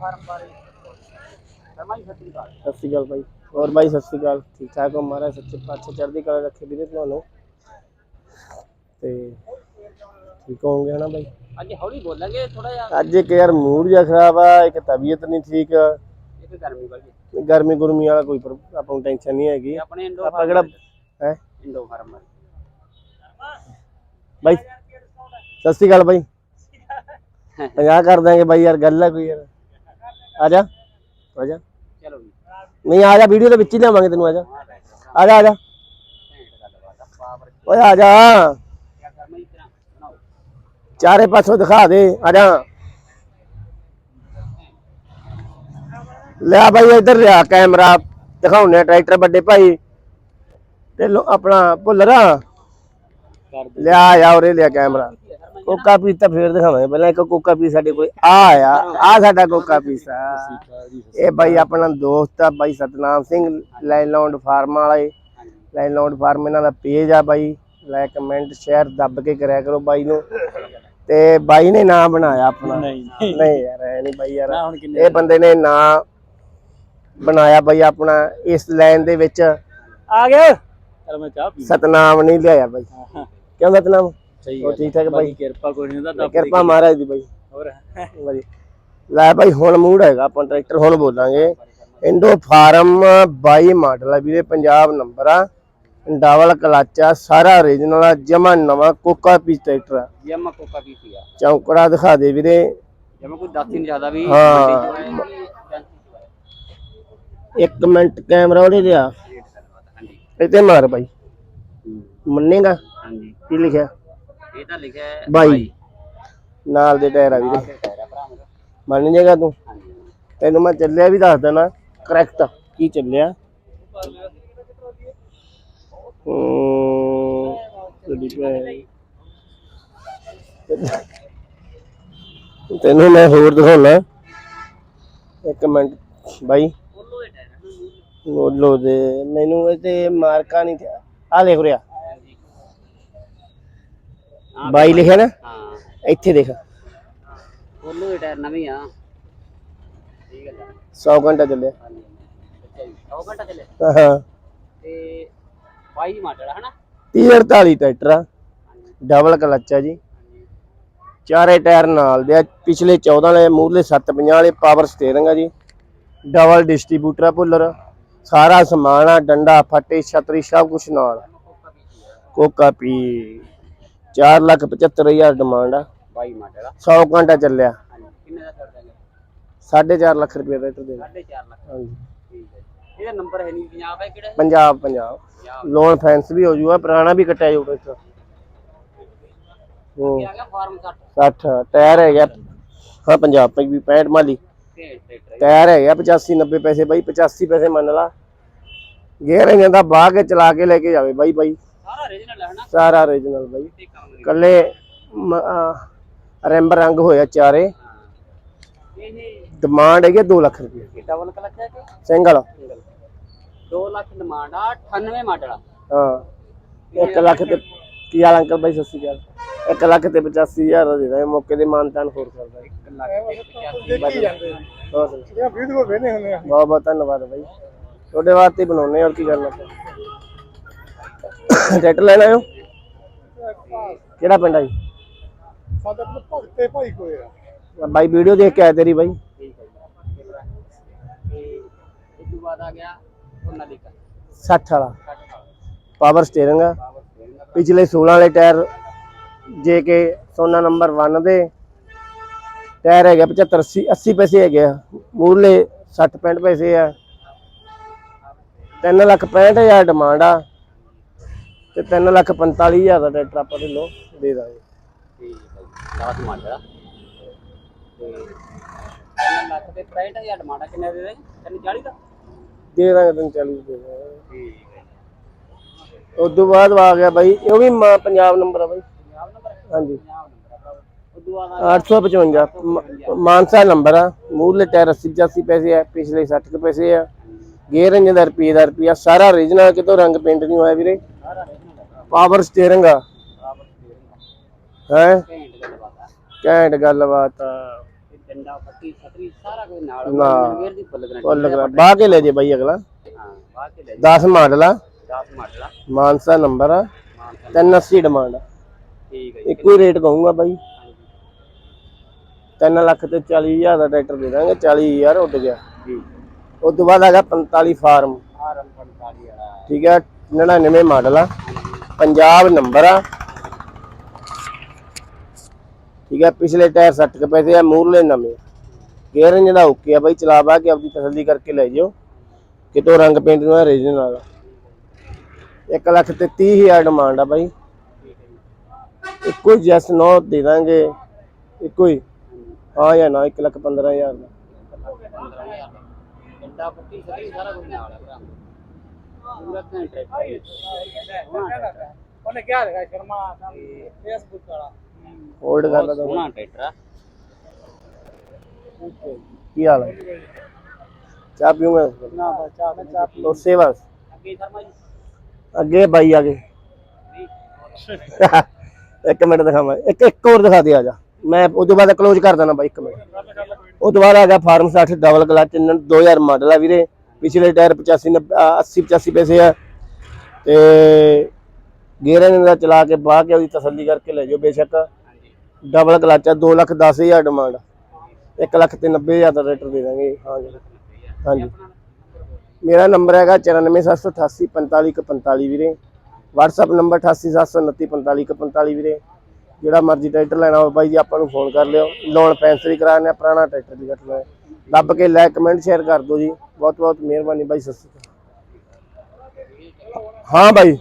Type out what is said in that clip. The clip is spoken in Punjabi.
ਫਾਰਮ ਬਾਰੇ ਸ਼ਰਮਾ ਜੀ ਸਤਿ ਸ਼੍ਰੀ ਅਕਾਲ। ਸਤਿ ਸ਼੍ਰੀ ਅਕਾਲ ਬਾਈ। ਹੋਰ ਬਾਈ ਸਤਿ ਸ਼੍ਰੀ ਅਕਾਲ। ਠੀਕ ਠਾਕ ਹੋ ਮਹਾਰਾਜ? ਸੱਚੇ ਪਾਤਸ਼ਾਹ ਚੜ੍ਹਦੀ ਕਲਾ ਰੱਖੇ ਵੀਰੇ ਤੁਹਾਨੂੰ। ਤੇ ਠੀਕ ਹੋਵੋਗੇ ਨਾ ਬਾਈ? ਅੱਜ ਹੌਲੀ ਬੋਲਾਂਗੇ ਥੋੜਾ ਜਿਹਾ। ਅੱਜ ਇੱਕ ਯਾਰ ਮੂਡ ਜਿਹਾ ਖਰਾਬ ਆ ਇੱਕ ਤਬੀਅਤ ਨਹੀਂ ਠੀਕ। ਇਹ ਤੇ ਗਰਮੀ ਵਾਲੀ ਗਰਮੀ ਗੁਰਮੀ ਵਾਲਾ ਕੋਈ ਪਰ- ਆਪਾਂ ਨੂੰ ਟੈਨਸ਼ਨ ਨਹੀਂ ਹੈਗੀ। ਆਪਣੇ ਇੰਡੋ ਆਪਾਂ ਕਿਹੜਾ ਹੈ? ਇੰਡੋ ਫਾਰਮ ਬਾਈ ਸਤਿ ਸ਼੍ਰੀ ਅਕਾਲ ਬਾਈ। ਪੰਜਾਹ ਕਰ ਦਾਂਗੇ ਬਾਈ ਯਾਰ ਗੱਲ ਹੈ ਕੋਈ ਯਾਰ। ਆ ਜਾ ਆ ਜਾ। ਚਲੋ ਜੀ। ਨਹੀਂ ਆ ਜਾ ਵੀਡੀਓ ਦੇ ਵਿੱਚ ਹੀ ਲਿਆਵਾਂਗੇ ਤੈਨੂੰ ਆ ਜਾ। ਆ ਜਾ ਆ ਜਾ। ਆ ਓਏ ਆ ਜਾ। ਚਾਰੇ ਪਾਸੋਂ ਦਿਖਾ ਦੇ ਆ ਜਾ। ਲਿਆ ਬਾਈ ਇੱਧਰ ਲਿਆ ਕੈਮਰਾ ਦਿਖਾਉਣੇ ਟਰੈਕਟਰ ਵੱਡੇ ਭਾਈ। ਤੇ ਲੋ ਆਪਣਾ ਭੁੱਲਰਾ ਲਿਆ ਆ ਉਰੇ ਲਿਆ ਕੈਮਰਾ ਕੋਕਾ ਪੀਸ ਤਾਂ ਫੇਰ ਦਿਖਾਵਾਂਗੇ। ਪਹਿਲਾਂ ਇੱਕ ਕੋਕਾ ਪੀਸ ਸਾਡੇ ਕੋਲ ਆ ਆ ਆ ਸਾਡਾ ਕੋਕਾ ਪੀਸ ਆ। ਇਹ ਬਾਈ ਆਪਣਾ ਦੋਸਤ ਆ ਬਾਈ ਸਤਨਾਮ ਸਿੰਘ ਲੈਂਡਲੌਂਡ ਫਾਰਮ ਵਾਲੇ। ਲੈਂਡਲੌਂਡ ਫਾਰਮ ਇਹਨਾਂ ਦਾ ਪੇਜ ਆ ਬਾਈ। ਲਾਈਕ ਕਮੈਂਟ ਸ਼ੇਅਰ ਦੱਬ ਕੇ ਕਰਿਆ ਕਰੋ ਬਾਈ ਨੂੰ। ਤੇ ਬਾਈ ਨੇ ਨਾਂ ਬਣਾਇਆ ਆਪਣਾ। ਨਹੀਂ ਨਹੀਂ। ਯਾਰ ਐ ਨਹੀਂ ਬਾਈ ਯਾਰ। ਇਹ ਬੰਦੇ ਨੇ ਨਾਂ ਬਣਾਇਆ ਬਾਈ ਆਪਣਾ ਇਸ ਲਾਈਨ ਦੇ ਵਿੱਚ। ਆ ਗਿਆ। ਸਤਨਾਮ ਨਹੀਂ ਲਿਆਇਆ ਬਾਈ। ਕਿਉਂ ਸਤਨਾਮ? ਸਹੀ ਉਹ ਠੀਕ ਠਾਕ ਬਾਈ। ਕਿਰਪਾ ਕੋਈ ਨਹੀਂ ਦਾ ਕਿਰਪਾ ਮਹਾਰਾਜ ਦੀ ਬਾਈ। ਹੋਰ? ਵਧੀਆ। ਲੈ ਬਾਈ ਹੁਣ ਮੂਡ ਹੈਗਾ ਆਪਾਂ ਟਰੈਕਟਰ ਹੁਣ ਬੋਲਾਂਗੇ। ਇੰਡੋ ਫਾਰਮ 22 ਮਾਡਲ ਆ ਵੀਰੇ ਪੰਜਾਬ ਨੰਬਰ ਆ। ਡਬਲ ਕਲਾਚਾ ਸਾਰਾ ਓਰੀਜਨਲ ਆ ਜਮਾ ਨਵਾਂ ਕੋਕਾ ਪੀਸ ਟਰੈਕਟਰ ਆ। ਜਮਾ ਕੋਕਾ ਵੀ ਸੀਗਾ ਚੌਂਕੜਾ ਦਿਖਾ ਦੇ ਵੀਰੇ। ਜਮਾ ਕੋਈ ਦੱਸ ਹੀ ਨਹੀਂ ਜ਼ਿਆਦਾ ਵੀ ਹਾਂ। ਮੰਡੀ ਚੋਂ ਆਏ ਇੱਕ ਮਿੰਟ ਕੈਮਰਾ ਉਹਦੇ ਲਿਆ ਹਾਂਜੀ। ਇੱਥੇ ਮਾਰ ਮੰਨੇਗਾ? ਹਾਂਜੀ। ਕੀ ਲਿਖਿਆ? ਇਹ ਤਾਂ ਲਿਖਿਆ ਹੈ ਬਾਈ। ਨਾਲ ਦੇ ਟਾਇਰ ਆ ਵੀਰੇ। ਮੰਨ ਜਾਏਗਾ ਤੂੰ? ਤੈਨੂੰ ਮੈਂ ਚੱਲਿਆ ਵੀ ਦੱਸ ਦੇਣਾ। ਕਰੈਕਟ ਕੀ ਚੱਲਿਆ? ਹੂੰ। ਤੈਨੂੰ ਮੈਂ ਹੋਰ ਦਿਖਾਉਣਾ। ਇੱਕ ਮਿੰਟ ਬਾਈ। ਬੋਲੋ ਦੇ। ਮੈਨੂੰ ਇਹ ਤੇ ਮਾਰਕਾ ਨਹੀਂ ਆ ਲਿਖ ਰਿਹਾ ਬਾਈ ਲਿਖਿਆ ਨਾ? ਹਾਂ। ਇੱਥੇ ਦੇਖ। ਬੋਲੋ ਇਹ ਟਾਇਰ ਨਵੀਂ ਆ। ਠੀਕ ਹੈ 100 ਘੰਟਾ ਚੱਲਿਆ। ਹਾਂਜੀ ਅੱਛਾ ਜੀ 100 ਘੰਟਾ ਚੱਲੇ ਹਾਂ ਤੇ 22 ਮਾਡਲ ਹੈ ਹਨਾ? 30 48 ਟਰੈਕਟਰ ਆ। ਡਬਲ ਕਲੱਚ ਆ ਜੀ। ਚਾਰੇ ਟਾਇਰ ਨਾਲ ਦੇ ਆ। ਪਿਛਲੇ 14 ਵਾਲੇ ਮੂਹਰਲੇ 750 ਵਾਲੇ ਪਾਵਰ ਸਟੀਅਰਿੰਗ ਆ ਜੀ। ਡਬਲ ਡਿਸਟ੍ਰੀਬਿਊਟਰ ਆ ਭੁੱਲਰ ਸਾਰਾ ਸਮਾਨ ਆ ਡੰਡਾ ਫੱਟੇ ਛਤਰੀ ਸਭ ਕੁਝ ਨਾਲ। ਕੋਕਾ ਪੀ। 4 ਲੱਖ 75 ਹਜ਼ਾਰ ਡਿਮਾਂਡ ਆ। 22 ਮਾਡਲ ਆ। 100 ਘੰਟਾ ਚੱਲਿਆ। ਹਾਂਜੀ ਕਿੰਨੇ ਦਾ ਕਰ ਦਾਂਗੇ 4.5 ਲੱਖ ਰੁਪਏ ਰੇਟ ਦੇ 4.5 ਲੱਖ। ਹਾਂਜੀ। ਠੀਕ ਹੈ ਜੀ। ਇਹਦਾ ਨੰਬਰ ਹੈ ਨਹੀਂ ਪੰਜਾਬ ਹੈ ਕਿਹੜਾ? ਪੰਜਾਬ ਪੰਜਾਬ। ਲੋਨ ਫੈਂਸ ਵੀ ਹੋ ਜੂਗਾ ਪੁਰਾਣਾ ਵੀ ਕੱਟਿਆ ਜਾਊਗਾ ਇੱਥੇ। ਹੂੰ ਕੀ ਆ ਗਿਆ? ਫਾਰਮ 60 60 ਟਾਇਰ ਹੈਗਾ। ਹਾਂ ਪੰਜਾਬ ਪਈ ਵੀ 65 ਮਾਲੀ। ਟਾਇਰ ਹੈਗਾ 85 90 ਪੈਸੇ ਬਾਈ 85 ਪੈਸੇ ਮੰਨ ਲਾ। ਗੇਅਰ ਇਹਨਾਂ ਦਾ ਬਾਹ ਕੇ ਚਲਾ ਕੇ ਲੈ ਕੇ ਜਾਵੇ ਬਾਈ ਬਾਈ। ਸਾਰਾ ਰੀਜਨਲ ਹੈ ਨਾ ਸਾਰਾ ਓਰੀਜਨਲ ਬਾਈ। ਤੇ ਕੰਮ ਨਹੀਂ ਕੱਲੇ ਰੈਂਬ ਰੰਗ ਹੋਇਆ ਚਾਰੇ। ਇਹ ਡਿਮਾਂਡ ਹੈਗੀ 2 ਲੱਖ ਰੁਪਏ। ਇਹ ਡਬਲ ਕਲਚ ਹੈ ਕਿ? ਸਿੰਗਲ। 2 ਲੱਖ ਡਿਮਾਂਡ ਆ 98 ਮਾਡਲ ਹਾਂ। 1 ਲੱਖ ਤੇ ਕੀ ਹਾਲ ਅੰਕਲ ਬਾਈ ਸਤਿ ਸ਼੍ਰੀ ਅਕਾਲ। 1 ਲੱਖ ਤੇ 85000 ਦਾ ਦੇ ਦਾਂਗੇ ਮੌਕੇ ਦੇ ਮਾਨਤਾਨ ਹੋਰ ਕਰਦਾ 1 ਲੱਖ ਤੇ 85 ਬਹੁਤ ਵੀਡੀਓ ਵੇਨੇ ਹੁੰਦੇ ਆ। ਬਹੁਤ ਬਹੁਤ ਧੰਨਵਾਦ ਬਾਈ। ਤੁਹਾਡੇ ਵਾਸਤੇ ਹੀ ਬਣਾਉਨੇ ਹੋਰ ਕੀ ਕਰਨਾ। ਟਰੈਕਟਰ ਲੈਣਾ ਆਇਓ ਕਿਹੜਾ ਪਿੰਡ ਆ ਜੀ? ਸਾਡਾ ਤਾਂ ਭਗਤੇ ਭਾਈ ਕੋਏ ਆ। ਬਾਈ ਵੀਡੀਓ ਦੇਖ ਕੇ ਆਇਆ ਤੇਰੀ ਬਾਈ। ਠੀਕ ਹੈ ਜੀ ਤੇ ਇਸ ਤੋਂ ਬਾਅਦ ਆ ਗਿਆ ਉਹਨਾਂ ਦੀ 60 ਵਾਲਾ। 60 ਪਾਵਰ ਸਟੀਅਰਿੰਗ ਆ। ਪਿਛਲੇ 16 ਵਾਲੇ ਟਾਇਰ ਜੇ ਕੇ ਸੋਨਾ ਨੰਬਰ 1 ਦੇ ਟਾਇਰ ਹੈਗੇ 75 80 80 ਪੈਸੇ ਹੈਗੇ ਆ। ਮੂਰਲੇ 60 65 ਪੈਸੇ ਆ। 3 ਲੱਖ 65 ਹਜ਼ਾਰ ਡਿਮਾਂਡ ਆ। ਤੇ 3 ਲੱਖ 45 ਹਜ਼ਾਰ ਦਾ ਟਰੈਕਟਰ ਆਪਾਂ ਦੇ ਦੇ ਦਾਂਗੇ। ਠੀਕ ਹੈ ਜੀ 10 ਮਾਡਲ ਆ ਤੇ 3 ਲੱਖ ਤੇ 65000 ਡਿਮਾਂਡ ਆ ਕਿੰਨੇ ਦੇ ਦੇ 340 ਦਾ ਦੇ ਦਾਂਗੇ ਤੈਨੂੰ 40 ਦੇ। ਦਾਂਗੇ ਠੀਕ ਹੈ ਉਸ ਤੋਂ ਬਾਅਦ ਆ ਗਿਆ ਬਾਈ, ਇਹ ਵੀ ਮਾ- ਪੰਜਾਬ ਨੰਬਰ ਆ ਬਾਈ। ਪੰਜਾਬ ਨੰਬਰ ਹਾਂਜੀ। ਪੰਜਾਬ ਨੰਬਰ ਆ 855 ਮਾਨਸਾ ਨੰਬਰ ਆ। ਮੂਲ ਟਾਇਰ 80 85 ਪੈਸੇ ਆ, ਪਿਛਲੇ 60 ਪੈਸੇ ਆ। ਗੇਅਰ ਇੰਜਨ ਦਾ ਰੁਪਏ ਦਾ ਰੁਪਿਆ ਸਾਰਾ ਓਰੀਜਨਲ ਕਿਤੋਂ ਰੰਗ ਪੇਂਟ ਨਹੀਂ ਹੋਇਆ ਵੀਰੇ। ਪਾਵਰ ਆ। ਸਟੀਅਰਿੰਗ ਹੈ? ਘੈਂਟ ਗੱਲਬਾਤ ਆ। ਆ। ਡੰਡਾ ਫੱਟੀ ਛਤਰੀ ਸਾਰਾ ਕੁਝ ਨਾਲ। ਵੀਰ ਦੀ ਫੁੱਲ ਗਰੰਟੀ ਉਹ ਲੱਗਣਾ ਬਾਹ ਕੇ ਲੈ ਜੇ ਬਾਈ ਅਗਲਾ। ਹਾਂ ਬਾਅਦ ਚ ਲੈ 10 ਮਾਡਲ ਆ। 10 ਮਾਡਲ ਆ। ਮਾਨਸਾ ਨੰਬਰ ਆ। ਮਾਨਸਾ 380 ਡਿਮਾਂਡ ਆ। ਠੀਕ ਹੈ ਜੀ ਇੱਕੋ ਹੀ ਰੇਟ ਕਹੂੰਗਾ ਬਾਈ। 3 ਲੱਖ ਤੇ 40000 ਦਾ ਟਰੈਕਟਰ ਦੇ ਦਾਂਗੇ। 40000 ਉੱਡ ਗਿਆ। ਜੀ। ਉਸ ਤੋਂ ਬਾਅਦ ਹੈਗਾ 45 ਫਾਰਮ। ਆਰਮ 45 ਵਾਲਾ। ਠੀਕ ਹੈ 99 ਮਾਡਲ ਆ। ਪੰਜਾਬ ਨੰਬਰ ਆ। ਠੀਕ ਹੈ ਪਿਛਲੇ ਟਾਇਰ 60 ਕੇ ਪੈਸੇ ਆ ਮੂਰਲੇ ਨਵੇਂ। ਗੇਅਰਿੰਗ ਦਾ ਓਕੇ ਆ ਬਾਈ, ਚਲਾ ਬਾ ਕੇ ਆਪਦੀ ਤਸੱਲੀ ਕਰਕੇ ਲੈ ਜਿਓ। ਕਿਤੋਂ ਰੰਗ ਪੇਂਟ ਨੂੰ ਰੀਜਨ ਵਾਲਾ 1 ਲੱਖ ਤੇ 30000 ਡਿਮਾਂਡ ਆ ਬਾਈ। ਇੱਕੋ ਹੀ ਜੈਸ ਨੋ ਦੇ ਦਾਂਗੇ। ਇੱਕੋ ਹੀ। ਹਾਂ ਜਾਂ ਨਾ 1 ਲੱਖ 15000 ਦਾ। ਡੰਡਾ ਪੁੱਟੀ ਸਹੀ ਸਾਰਾ ਕੁਝ ਨਾਲ ਆ ਭਰਾ ਪੂਰਾ ਘੰਟੇ ਉਹਨੇ ਕਿਹਾ ਹੈਗਾ ਸ਼ਰਮਾ ਫੇਸਬੁੱਕ ਵਾਲਾ ਹੋਲਡ ਕਰ ਲਾ ਦੋ ਸੋਹਣਾ ਟਰੈਕਟਰ ਆ ਕੀ ਹਾਲ ਹੈ ਚਾਹ ਪੀਉਂਗਾ ਨਾ ਬਸ ਚਾਹ ਮੈਂ ਚਾਹ तो सेवा ਅੱਗੇ ਸ਼ਰਮਾ ਜੀ ਅੱਗੇ ਬਾਈ ਆ ਗਏ ਇੱਕ ਮਿੰਟ ਦਿਖਾਵਾਂ ਇੱਕ ਇੱਕ ਹੋਰ ਦਿਖਾ ਦੇ ਆ ਜਾ ਮੈਂ ਉਸ ਤੋਂ ਬਾਅਦ ਕਲੋਜ਼ ਕਰ ਦੇਣਾ ਬਾਈ ਇੱਕ ਮਿੰਟ ਉਹ ਤੋਂ ਬਾਅਦ ਆ ਗਿਆ ਫਾਰਮ 60 ਡਬਲ ਕਲਚ 2000 ਮਾਡਲ ਆ ਵੀਰੇ ਪਿਛਲੇ ਟਾਇਰ 85 90 80 85 ਪੈਸੇ ਆ। ਤੇ ਗੇਅਰ ਦਾ ਚਲਾ ਕੇ ਬਾਹ ਕੇ ਉਹਦੀ ਤਸੱਲੀ ਕਰਕੇ ਲੈ ਜਾਓ ਬੇਸ਼ੱਕ। ਹਾਂਜੀ। ਡਬਲ ਕਲਚ ਆ 2 ਲੱਖ 10000 ਡਿਮਾਂਡ 1 ਲੱਖ ਤੇ 90000 ਦਾ ਰੇਟਰ ਦੇ ਦਾਂਗੇ। ਹਾਂ ਜੀ। ਹਾਂਜੀ। ਮੇਰਾ ਨੰਬਰ ਹੈਗਾ 9478845145 ਵੀਰੇ। WhatsApp ਨੰਬਰ 8879455145 ਵੀਰੇ। ਜਿਹੜਾ ਮਰਜ਼ੀ ਟਰੈਕਟਰ ਲੈਣਾ ਹੋਵੇ ਬਾਈ ਜੀ, ਆਪਾਂ ਨੂੰ ਫੋਨ ਕਰ ਲਿਓ। ਲੋਨ ਫੈਂਸਰੀ ਕਰਾਣੇ ਪੁਰਾਣਾ ਟਰੈਕਟਰ ਦੀ ਘਟਨਾ ਹੈ। ਦੱਬ ਕੇ ਲਾਇਕ ਕਮੈਂਟ ਸ਼ੇਅਰ ਕਰ ਦਿਓ ਜੀ। ਬਹੁਤ ਬਹੁਤ ਮਿਹਰਬਾਨੀ ਬਾਈ, ਸਤਿ ਸ਼੍ਰੀ ਅਕਾਲ। ਹਾਂ ਬਾਈ।